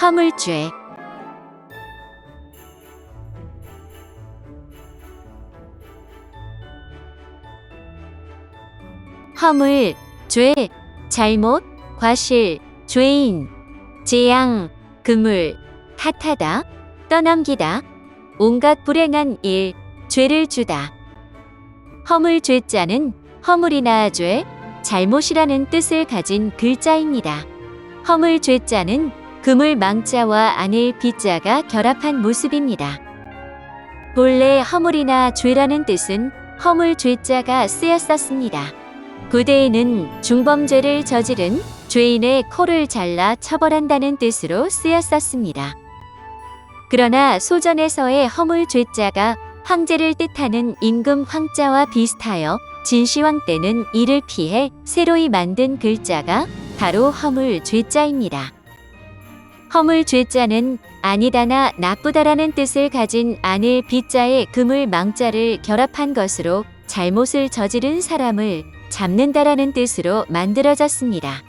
허물죄 허물, 죄, 잘못, 과실, 죄인, 재앙, 그물, 탓하다, 떠넘기다, 온갖 불행한 일, 죄를 주다. 허물 죄자는 허물이나 죄, 잘못이라는 뜻을 가진 글자입니다. 허물 죄자는 그물 망자와 안일 비자가 결합한 모습입니다. 본래 허물이나 죄라는 뜻은 허물 죄자가 쓰였었습니다. 고대에는 중범죄를 저지른 죄인의 코를 잘라 처벌한다는 뜻으로 쓰였었습니다. 그러나 소전에서의 허물 죄자가 황제를 뜻하는 임금 황자와 비슷하여 진시황 때는 이를 피해 새로이 만든 글자가 바로 허물 죄자입니다. 허물 죄자는 아니다나 나쁘다라는 뜻을 가진 안을 비자의 금을 망자를 결합한 것으로 잘못을 저지른 사람을 잡는다라는 뜻으로 만들어졌습니다.